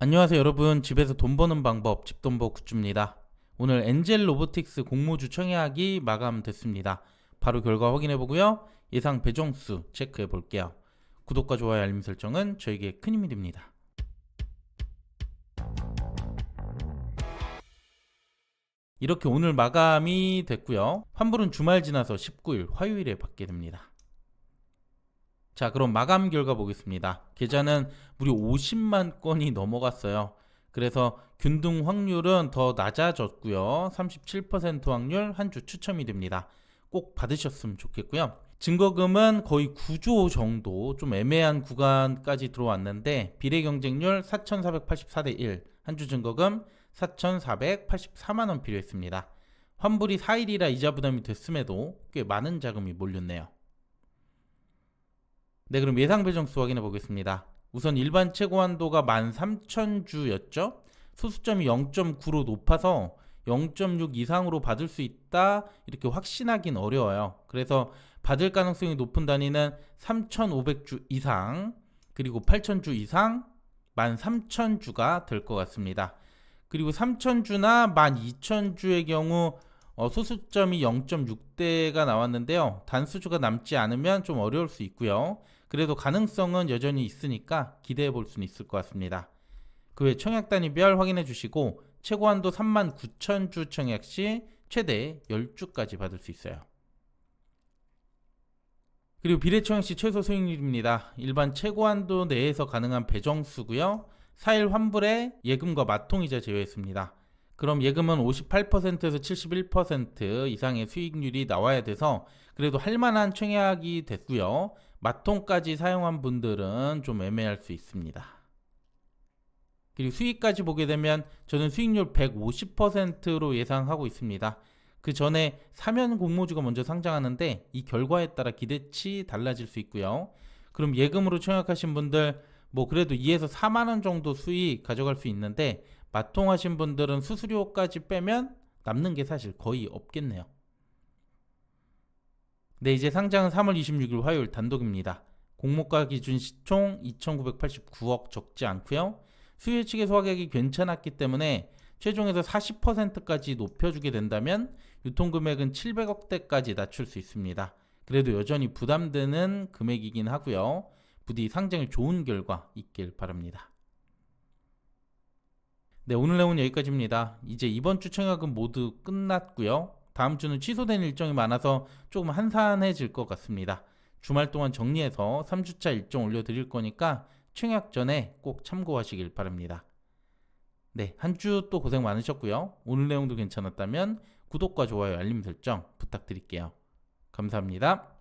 안녕하세요 여러분. 집에서 돈 버는 방법 집돈버 굿즈입니다. 오늘 엔젤 로보틱스 공모 주 청약이 마감됐습니다. 바로 결과 확인해 보고요. 예상 배정수 체크해 볼게요. 구독과 좋아요 알림 설정은 저에게 큰 힘이 됩니다. 이렇게 오늘 마감이 됐고요. 환불은 주말 지나서 19일 화요일에 받게 됩니다 자, 그럼 마감 결과 보겠습니다. 계좌는 무려 50만 건이 넘어갔어요. 그래서 균등 확률은 더 낮아졌고요. 37% 확률 한 주 추첨이 됩니다. 꼭 받으셨으면 좋겠고요. 증거금은 거의 9조 정도 좀 애매한 구간까지 들어왔는데 비례 경쟁률 4,484대 1. 한 주 증거금 4,484만 원 필요했습니다. 환불이 4일이라 이자 부담이 됐음에도 꽤 많은 자금이 몰렸네요. 네, 그럼 예상 배정수 확인해 보겠습니다. 우선 일반 최고 한도가 13,000주였죠. 소수점이 0.9로 높아서 0.6 이상으로 받을 수 있다 이렇게 확신하긴 어려워요. 그래서 받을 가능성이 높은 단위는 3,500주 이상 그리고 8,000주 이상 13,000주가 될 것 같습니다. 그리고 3,000주나 12,000주의 경우 어, 소수점이 0.6대가 나왔는데요. 단수주가 남지 않으면 좀 어려울 수 있고요. 그래도 가능성은 여전히 있으니까 기대해 볼 수는 있을 것 같습니다. 그 외 청약 단위별 확인해 주시고 최고 한도 39,000주 청약 시 최대 10주까지 받을 수 있어요. 그리고 비례 청약 시 최소 수익률입니다. 일반 최고 한도 내에서 가능한 배정수고요. 4일 환불에 예금과 마통이자 제외했습니다. 그럼 예금은 58%에서 71% 이상의 수익률이 나와야 돼서 그래도 할 만한 청약이 됐고요. 마통까지 사용한 분들은 좀 애매할 수 있습니다. 그리고 수익까지 보게 되면 저는 수익률 150%로 예상하고 있습니다. 그 전에 사면 공모주가 먼저 상장하는데 이 결과에 따라 기대치 달라질 수 있고요. 그럼 예금으로 청약하신 분들 뭐 그래도 2에서 4만 원 정도 수익 가져갈 수 있는데 마통하신 분들은 수수료까지 빼면 남는 게 사실 거의 없겠네요. 네, 이제 상장은 3월 26일 화요일 단독입니다. 공모가 기준 시총 2,989억 적지 않고요. 수요 측의 소화객이 괜찮았기 때문에 최종에서 40%까지 높여주게 된다면 유통 금액은 700억대까지 낮출 수 있습니다. 그래도 여전히 부담되는 금액이긴 하고요. 부디 상장이 좋은 결과 있길 바랍니다. 네, 오늘 내용은 여기까지입니다. 이제 이번 주 청약은 모두 끝났고요. 다음 주는 취소된 일정이 많아서 조금 한산해질 것 같습니다. 주말 동안 정리해서 3주차 일정 올려드릴 거니까 청약 전에 꼭 참고하시길 바랍니다. 네, 한 주 또 고생 많으셨고요. 오늘 내용도 괜찮았다면 구독과 좋아요, 알림 설정 부탁드릴게요. 감사합니다.